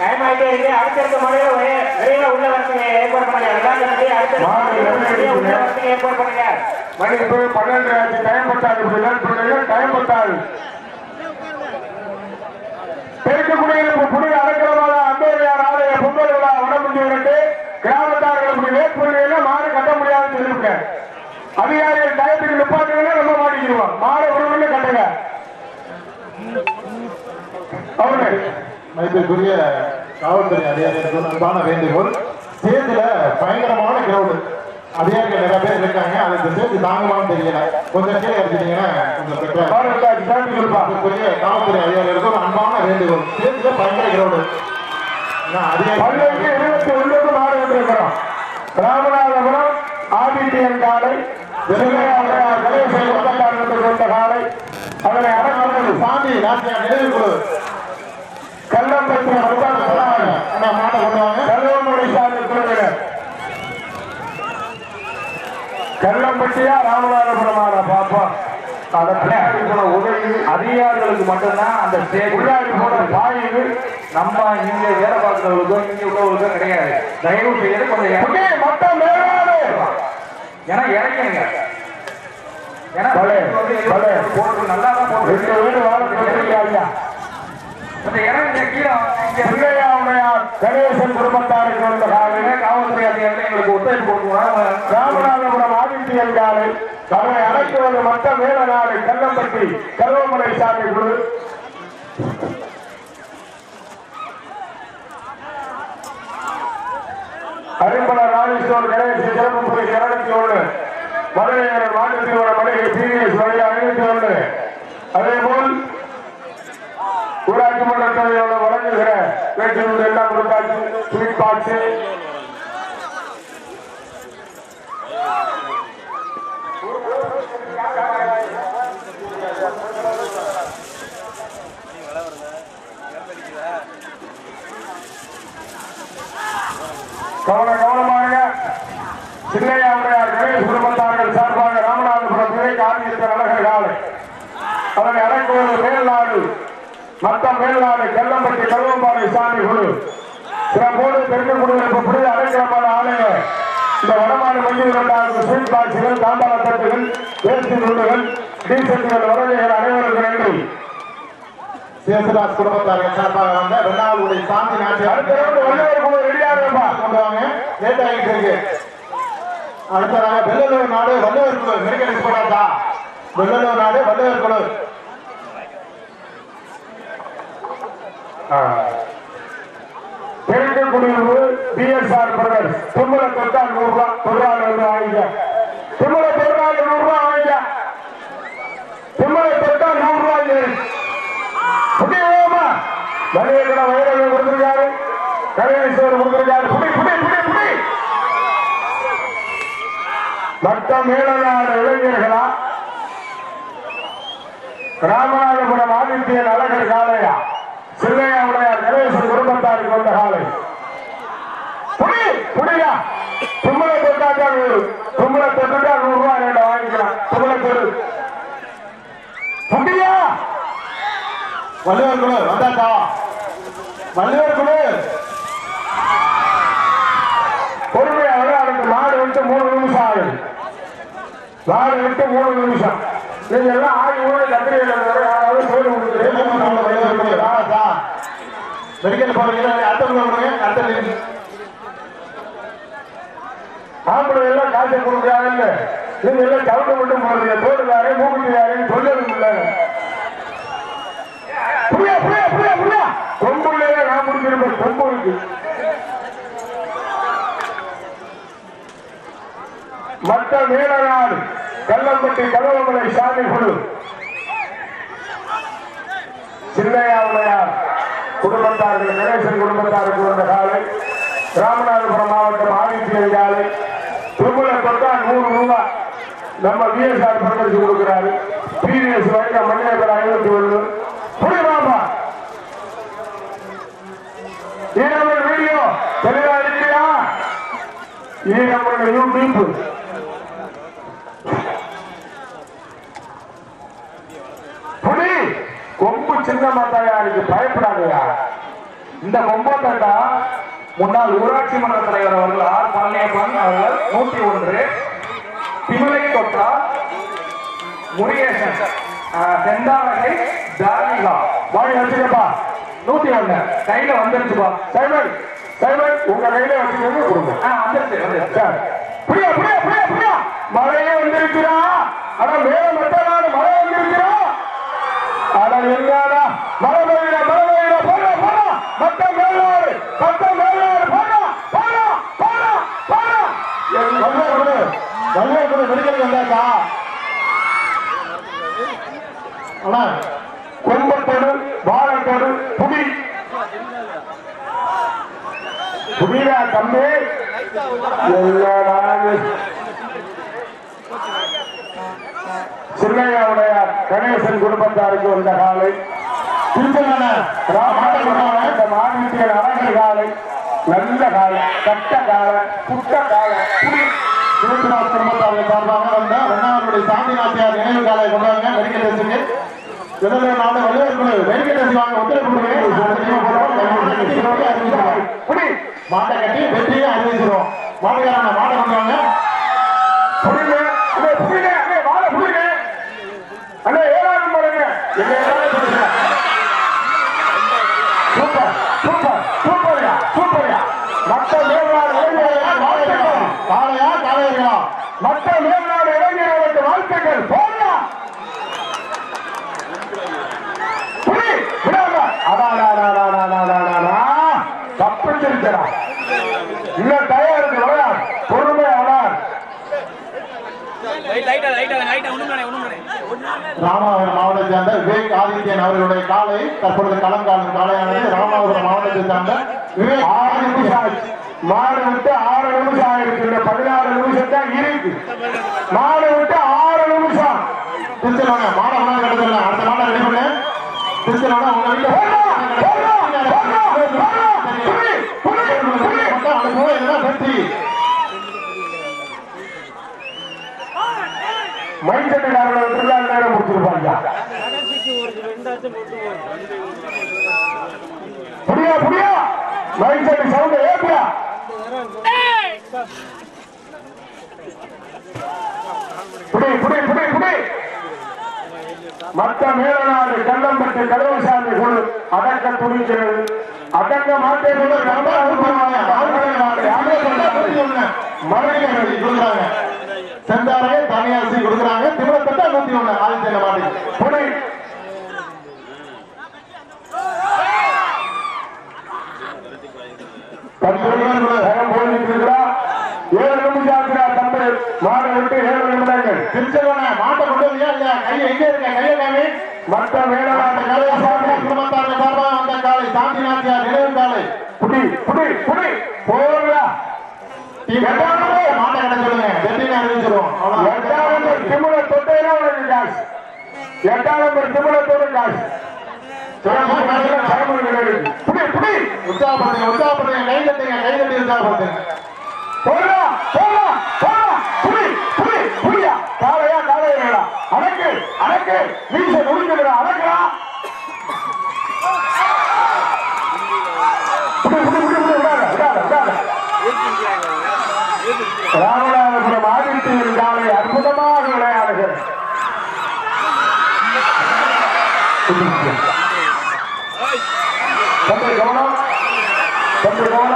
Time ஆயிட்டே இருக்கு. அடுத்தடுத்த முறையில வெளியில உள்ள வரத்துக்கு ஏற்பாடு பண்ணுங்க. அடுத்த ஏற்பாடு பண்ணுங்க. மணி இப்போ பன்னெண்டு ஆச்சு டைம் பத்தாது டைம் பத்தாது குடியிருப்பு புனித மதிப்பிற்குரிய காவல்துறை அதிகாரிகளுக்கு அன்பான வேண்டுகோள். ஸ்டேஜில் பயங்கரமான கிரௌடு அதிகாரிகள் நிறைய பேர் இருக்காங்க. அதுக்கு ஸ்டேஜ் தாங்குமான்னு தெரியல. கொஞ்சம் கீழே எடுத்துட்டீங்கன்னா கொஞ்சம் மதிப்பிற்குரிய காவல்துறை அதிகாரிகளுக்கு ஒரு அன்பான வேண்டுகோள். ஸ்டேஜில் பயங்கர கிரௌடு இருபத்தி ஒன்றுக்கு மாடு வந்திருக்கிறோம். ராமநாதபுரம் ஆதித்யன் காலை காலை. அதனை அடக்குவது சாமி நாட்டியார் நினைவு குழு கல்லம்பட்டி அரசாங்க அண்ணா மாட்டை கொண்டு வாங்க கல்லம்பட்டி சாமி குழுவினர் கல்லம்பட்டியா ராமநாதபுரமான பாப்பா அதை பின்னாடி போன உதவி அதிகாரிகளுக்கு மட்டும்தான் அந்த உள்ளாடி போன பாயுது நம்ம இங்க வேலை பார்க்கிறவங்களுக்கோ இங்க உள்ளவங்களுக்கோ கிடையாது. தயவு செய்து கொஞ்சம் மேலாடு ஏன்னா இறங்கிடுங்க ஏன்னா. போட்டு நல்லா தான் போட்டு கணேசன் குடும்பத்தாருக்கு வந்த காவல்துறை அதிகாரிகள் எங்களுக்கு ஒத்துழைப்பு கொடுக்கணும். ராமநாதபுரம் ஆதித்யன் காலை அவரை அழைக்குவது மற்ற மேலநாடு கல்லம்பட்டி கருவமலை சாமி குழு. அரிம்பல ராஜேஸ்வர் கணேஷ் சிறப்பு புரிக்கு இருநூத்தி ஒண்ணு மதுரை மாநிலத்தில் மளிகை பிவிஎஸ் வழி ஐநூத்தி ஒண்ணு அதே போல் ஊராட்சி மன்ற தலைவர்கள் வழங்குகிற வேட்டையூர் எல்லாம் கொடுத்தாச்சு. ஸ்வீட் பாக்ஸ் கவன கவனமாக சின்னையா உடையார் கணேஷ் குடும்பத்தார்கள் சார்பாக ராமநாதபுரம் துறை காரியத்தில் அழகர் காலை. அதனை அடக்குவது மேல்நாடு மத்த மேல்நாடு கல்லம்பட்டி கருவம்பாறை சாமி குழு. சிறப்போடு தெற்கு குடியிருப்பு புனித அடைக்கிறமான ஆலய இந்த வடமாடு மஞ்சள் இரண்டாவது ஸ்வீட் பாக்ஸுகள் தாம்பாள தட்டுகள் வேஸ்டி நூல்கள் டீசெட்டுகள் வரவைகள் அனைவருக்கும் நன்றி. சேசுதாஸ் குடும்பத்தார்கள் சார்பாக வந்த ரெண்டாவது சாந்தி நாட்டியார் அடுத்த லேட் ஆகிட்டு இருக்கு. அடுத்ததாக வெள்ளலூர் நாடு குழு மெடிக்கல் போடாதா வெள்ளலூர் நாடு குழு. தெற்கு குடியிருப்பு பிஎஸ்ஆர் தும்பல நூறு ரூபாய் தொழிலாளர் வந்து வாங்கிக்க தும்பல தொழிலாளர் நூறு ரூபாய் வாங்கிக்க தும்பல நூறு ரூபாய் வைரவன் கொடுத்திருக்காரு கணேஸ்வர் கொடுத்திருக்காரு புடி புடி புடி புடி மற்ற மேலநாடு இளைஞர்களா? ராமநாதபுரம் ஆதித்யன் அழகர் காலையா சில்லையாவுடைய கணேசன் குடும்பத்தாருக்கு வந்த காலை புடி புடியா தும்மலை தொட்டாக்கா நூறு. தும்மலை தொட்டுட்டா நூறு ரூபாய் ரெண்டு வாங்கிக்கலாம். தும்மலை தொடு. புடியா வள்ளுவர் குழு வந்தாச்சா? வள்ளுவர் குழு பொறுமையா விளையாடுறது மாடு விட்டு மூணு நிமிஷம் ஆகுது நாலு விட்டு மூணு நிமிஷம். நீங்க எல்லாம் ஆகி ஊழ கத்திரிகள் யாராவது கோயில் வள்ளுவர் மெடிக்கல் போறீங்க. அர்த்தம் பண்ணுங்க அர்த்தம் ஆம்பளை எல்லாம் காய்ச்ச கொடுக்குறாங்க இல்ல? நீங்க எல்லாம் கவுண்ட் மட்டும் போடுறீங்க. தோடுறாரு மூக்குறாரு சொல்லணும் இல்லை புரியா புரியா புரியா புரியா? கொம்புள்ளே நான் முடிச்சிருப்பேன். கொம்பு இருக்கு. மற்ற மேலநாடு கல்லம்பட்டி கலவமலை சாமி குழு. சின்னையாவுடையார் குடும்பத்தார்கள் கணேசன் குடும்பத்தாருக்கு வந்த காலை ராமநாதபுரம் மாவட்டம் ஆதித்யன் காலை திருமலை தொட்டா நூறு ரூபாய் நம்ம பிஎஸ்ஆர் பிரதர்சி கொடுக்கிறாரு. பிவிஎஸ் வரைக்கும் மணிநகர் ஐநூத்தி ஒன்று. புரியுமாப்பா ஈரமன் வீடியோ? தெளிவா இருக்கிறியா ஈரமன் யூடியூப் புடி கொம்பு சின்ன மாட்டாயா இருக்கு பயப்படாதயா. இந்த கொம்போத்தட்டா முன்னாள் ஊராட்சி மன்ற தலைவர் அவர்கள் ஆர் பழனியப்பன் அவர்கள் நூற்றி ஒன்று. திமிலை தொட்டா முருகேசன் செந்தாமரை தாரிகா. வாங்கி வச்சுக்கப்பா. நூத்தி ஒண்ணு கையில வந்துருச்சுப்பா. சைமன் சைமன் உங்க கையில வச்சுக்கோங்க கொடுங்க. வந்துருச்சு வந்துருச்சு. புரியா புரியா புரியா புரியா? மழையே வந்திருக்கிறா ஆனா மேல மட்டமான மழை வந்திருக்கிறா அட என்னடா மழை பெய்யுற மழை பெய்யுற போடா போடா மத்த மேலாடு மத்த மேலாடு கொடு. மெடிக்கல் வந்தாச்சா? அண்ணா குடும்பத்தோடு வாழத்தோடு புடி புடிடா தம்பி. சின்னையாவுடைய கணேசன் குடும்பத்தாருக்கு வந்த காலை. திருச்செங்கண்ணா மாநிலத்தின் அழகு காலை. நல்ல காலை கட்ட காலை புட்ட காலை புடி திருச்சிராஜ் சார்பாக வந்த ரெண்டாவதுடைய சாந்தி நினைவு காலை கொண்டாங்க மெடிக்கல் எழுபது நாலு வள்ளுவர் குழு வாங்க புடி மாட்டை கட்டி வெற்றியை அறிவிச்சிரும் மாட்டுக்காரங்க மாட்டை ராமநாதபுரம் மாவட்டத்தை சேர்ந்த விவேக் ஆதித்யன் அவர்களுடைய காலை தற்பொழுது களம் காணும் காளையானது ராமநாதபுரம் மாவட்டத்தை சேர்ந்த விவேக் ஆறு நிமிஷம் மாடு விட்டு ஆறு நிமிஷம் ஆயிருக்கு பதினாறு நிமிஷம் தான் இருக்கு. மாடு விட்டு ஆறு நிமிஷம். திருச்செல்வாங்க மாடை கொண்டாந்து கட்டுறேன் அடுத்த மாடை ரெடி பண்ணு. திருச்செல்வாங்க உங்க. மட்டும் அனுப்புவோம் வெற்றி மைண்ட் விட்டுருந்தா நேரம் முடிச்சிருப்பாங்க புரியா புரியா மைண்ட் செட்டு சவுண்ட் ஏப்பியா புடி புடி புடி புடி மற்ற மேலநாடு கல்லம்பட்டு கடவுசாமி குழு அடக்க துணிக்கிறது அடக்க மாட்டேன் மறுபடியும் சொல்றாங்க செந்தாரே தனியாசி கொடுக்குறாங்க திமிழத்தட்டா நூத்தி ஒண்ணு ஆதித்யன் மாட்டுக்கு புடி ஏழு நிமிஷம் ஆச்சுடா தம்பி மாடை விட்டு ஏழு நிமிடங்கள். திருச்செல்வன மாட்டை கொண்டு வந்தியா இல்லையா? கை எங்க இருக்க? கையெல்லாமே மற்ற மேலாட்ட கலையசாமி குடும்பத்தார்கள் சார்பாக வந்த காலை சாந்தி நாட்டியா நினைவு காலை புடி புடி புடி போடுறா மாட்டை கடை சொல்லுங்க. வெற்றினை அறிவிச்சிருவோம் அவ்வளவுதான். எட்டாம் தொட்டையில உனக்கு காசு? எட்டாம் நம்பர் தொட்டு காசு. உற்சாகப்படுத்துங்க உற்சாகப்படுத்துங்க. கை தட்டுங்க கை தட்டி உற்சாகப்படுத்துங்க போடா போடா போடா புடி புடி புடியா காலையா காலையா அடக்கு விடாத ராமநாதபுரம் ஆதித்யன் காலை அற்புதமாக விளையாடுகிறது. தம்பி கவனம். கவனம்.